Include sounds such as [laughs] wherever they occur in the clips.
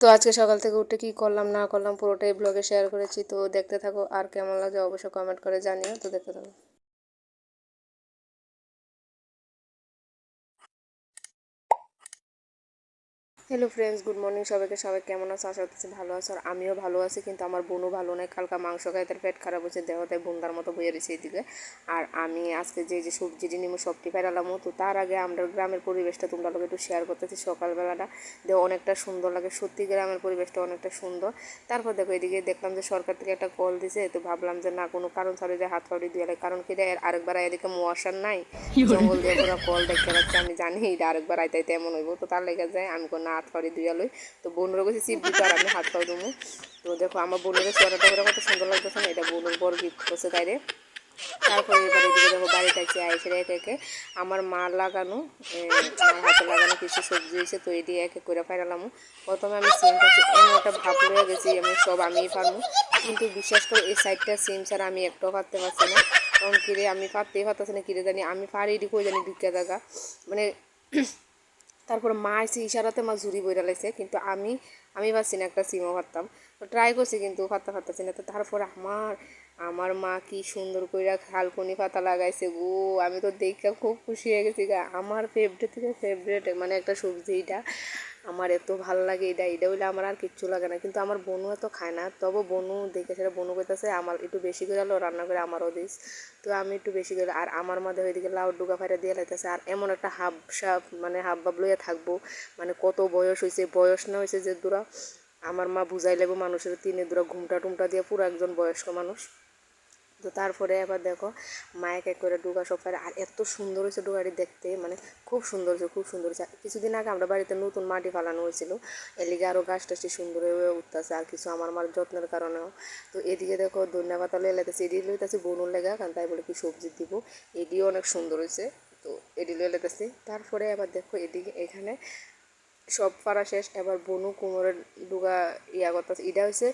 তো আজকে সকাল থেকে উঠে কি করলাম, না করলাম, পুরোটাই ব্লগে শেয়ার করেছি। তো দেখতে থাকো আর কেমন লাগে অবশ্যই কমেন্ট করে জানিও। তো দেখতে থাকো। হ্যালো ফ্রেন্ডস গুড মর্নিং সবাইকে সবাই কেমন আছো? আশা করতেছি ভালো আছো। আর আমিও ভালো আছি কিন্তু আমার বোনও ভালো নয় কালকা মাংস খাই তার পেট খারাপ হচ্ছে দেহতে বুন্দার মতো বইয়ে রয়েছে এদিকে আর আমি আজকে যে যে সবজিটি নিমো সবটি ফেরালাম তো তার আগে আমরা গ্রামের পরিবেশটা তোমরা লোক একটু শেয়ার করতেছি সকালবেলাটা। দেহ অনেকটা সুন্দর লাগে সত্যি গ্রামের পরিবেশটা অনেকটা সুন্দর। তারপর দেখো এদিকে দেখলাম যে সরকার থেকে একটা কল দিছে তো ভাবলাম যে না কোনো কারণ ছাড়া যে হাত কাউড়ি দিয়ে কারণ কি রে আরেকবার এদিকে মশার নাই? জঙ্গল দিয়ে পুরো কল দেখতে পাচ্ছি আমি জানি এটা আরেকবার আইতে আইতে এমন হইব। তো তার লেগে যায় আমি কোনো হাত পাড়ি দুইয়া লই তো বোনের কাছে চিপ দিতে আর আমি হাত পাও দেবো। তো দেখো, আমার বোনের সোয়াটারটা করে কত সুন্দর লাগতেছে না, এটা বোনের বড় গিফট করছে তাইরে তারপরে এবার এদিকে দেখো, বাড়িতে আছে আইসে একে একে। আমার মা লাগানো আমার হাতে লাগানো কিছু সবজি হয়েছে, তো এটি এক এক করে ফেরালাম প্রথমে আমি সিম পাচ্ছি এমন একটা ভাব লয়ে গেছি, আমি সব আমিই পারব কিন্তু বিশেষ করে, এই সাইডটা সিম ছাড়া আমি একটাও পারতে পারছি না। কারণ কিরে, আমি পারতেই পারতেছি না, কিরে জানি, আমি পারি এটি কই জানি ঢুকে থাকা মানে তারপর মা এসে ইশারাতে মা ঝুড়ি বইরা লাগছে কিন্তু আমি আমি ভাবছি না একটা সিমও পারতাম তো ট্রাই করছি কিন্তু ভাবতে ভাবতেছি না। তো তারপর আমার আমার মা কি সুন্দর করে খালকুনি পাতা লাগাইছে গো, আমি তো দেখে খুব খুশি হয়ে গেছি আমার ফেভারিট থেকে ফেভারিট মানে একটা সবজি এটা আমার এত ভালো লাগে, এটা এটা হইলে আমার আর কিচ্ছু লাগে না। কিন্তু আমার বনু এত খায় না, তবে বনু দেখে সেটা বনু করতেছে আমার একটু বেশি করে আলো, রান্না করে আমারও দিস। তো আমি একটু বেশি করে, আর আমার মধ্যে ওইদিকে লাউ ডুকা ফাইটা দিয়ে লাইতেছে। আর এমন একটা হাব সাপ মানে হাব বাব লইয়া থাকব মানে কত বয়স হয়েছে বয়স না হয়েছে যে দূরা, আমার মা বুঝাই লাগবে মানুষের তিনে দূরা ঘুমটা টুমটা দিয়ে পুরো একজন বয়স্ক মানুষ। তো তারপরে আবার দেখো মায়ের এক করে ডুগা সব আর এত সুন্দর হয়েছে ডুগাটি দেখতে মানে খুব সুন্দর হয়েছে, খুব সুন্দর হয়েছে। কিছুদিন আগে আমরা বাড়িতে নতুন মাটি ফালানো হয়েছিল এলিগে আরও গাছ টাছটি সুন্দর হয়ে উঠতেছে, আর কিছু আমার মার যত্নের কারণেও। তো এদিকে দেখো ধনিয়া পাতা লয়ে লেতেছে এটি লইতেছি বনুর লেগা, কারণ তাই বলে কি সবজি দিব। এটিও অনেক সুন্দর হয়েছে, তো এটি লয়ে লেতেছি তারপরে আবার দেখো এদিকে এখানে সব ফারা শেষ, এবার বনু কুমোরের ডুগা ইয়া করতেছে। এটা হয়েছে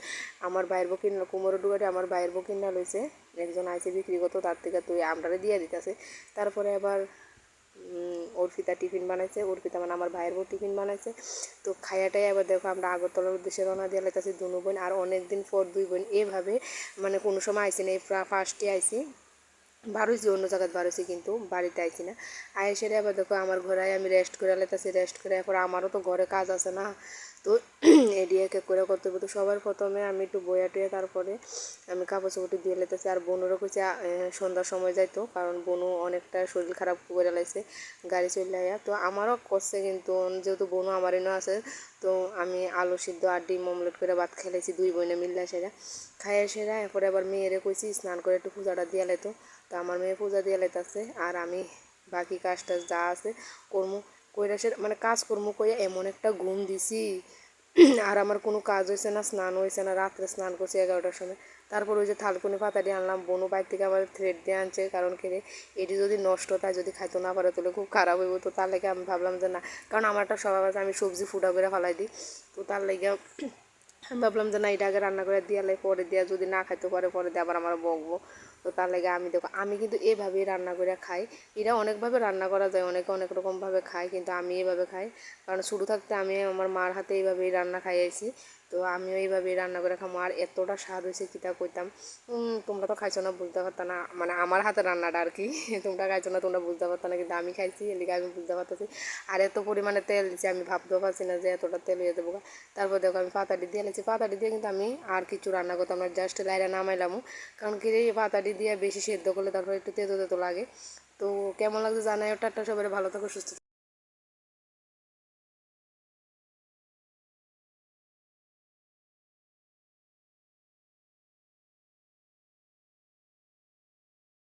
আমার বাইর বকিন কুমোরের ডুগাটি আমার বাইরের বকিনা লইছে একজন আইসে বিক্রি করতো, তার থেকে তুই আমরারে দিয়ে দিতেছে। তারপরে আবার অর্পিতা টিফিন বানাইছে। অর্পিতা মানে আমার ভাইয়ের বউ টিফিন বানাইছে। তো খাইয়াটাই আবার দেখো আমরা আগরতলার উদ্দেশ্যে রওনা দিয়ে লাইতেছি দুনো বোন। আর অনেক দিন পর দুই বোন। এভাবে মানে কোনো সময় আইসি না এই ফার্স্টে আইসি। বারোইছি, অন্য জায়গায় বারোইছি কিন্তু বাড়িতে আইছি না। আইসে আবার দেখো আমার ঘরে আমি রেস্ট করে আলাইতাছি রেস্ট করে এরপর আমারও তো ঘরে কাজ আছে না। তো [clears throat] এডি এক করে করতে তো সবার প্রথমে আমি একটু বইয়া টুয়ে তারপরে আমি কাপড় চোপড়টি দিয়ে লেতেছি আর বোনেরও কইছে সন্ধ্যার সময় যাইতো, কারণ বোনও অনেকটা শরীর খারাপ করে লাগছে গাড়ি চলে তো আমারও করছে কিন্তু, যেহেতু বোনও আমার এনে আছে, তো আমি আলু সিদ্ধ আর ডিম অমলেট করে ভাত খেলেছি দুই বোনে মিললে সেরা। খাইয়ে সেরা, এরপরে আবার মেয়েরে কইছি স্নান করে একটু পূজাটা দিয়ে লেতো তো আমার মেয়ে পূজা দিয়ে লাইতেছে, আর আমি বাকি কাজ টাজ যা আছে কর্ম। কইরা সে মানে কাজকর্ম কইয়া এমন একটা ঘুম দিছি। আর আমার কোনো কাজ হয়েছে না, স্নান হয়েছে না, রাত্রে স্নান করছি এগারোটার সময়। তারপর ওই যে থালকুনি পাতাটি আনলাম, বনু বাইর থেকে আবার থ্রেড দিয়ে আনছে, কারণ কি এটি যদি নষ্ট তাই যদি খাইতে না পারে তাহলে খুব খারাপ হইব। তো তার লেগে আমি ভাবলাম যে না, কারণ আমার একটা স্বভাব আছে, আমি সবজি ফুটা করে ফেলাই দিই। তো তার লেগে আমি ভাবলাম যে না, এটা আগে রান্না করে দিয়ালে পরে দেওয়া যদি না খাইতে, পারে, পরে দিয়ে আবার আমার বকবো। তো তার লাগে আমি দেখো, আমি কিন্তু এভাবেই রান্না করে খাই। এটা অনেকভাবে রান্না করা যায়, অনেকে অনেক রকমভাবে খায়, কিন্তু আমি এভাবে খাই। কারণ শুরু থাকতে আমি আমার মার হাতে এইভাবেই রান্না খাইয়েছি। তো আমিও এইভাবে রান্না করে খামো। আর এতটা স্বাদ হয়েছে কিতা কইতাম। তোমরা তো খাইছো না, বুঝতে পারতো না। মানে আমার হাতে রান্নাটা আর কি। [laughs] তোমরা খাইছো না, তোমরা বুঝতে পারতো না, কিন্তু আমি খাইছি, এদিকে আমি বুঝতে পারতেছি। আর এত পরিমাণে তেল দিচ্ছি আমি ভাবতেও পারছি না যে এতটা তেল হয়ে দেবো। তারপর দেখো, আমি পাতাটি দিয়ে নিয়েছি পাতাটি দিয়ে কিন্তু আমি আর কিছু রান্না করতাম না জাস্ট লাইরা নামাইলামও। কারণ কি এই পাতাটি দিয়ে বেশি সেদ্ধ করলে তারপর একটু তেতো তেতো লাগে। তো কেমন লাগছে জানাই টাটা সবাই, ভালো থাকো, সুস্থ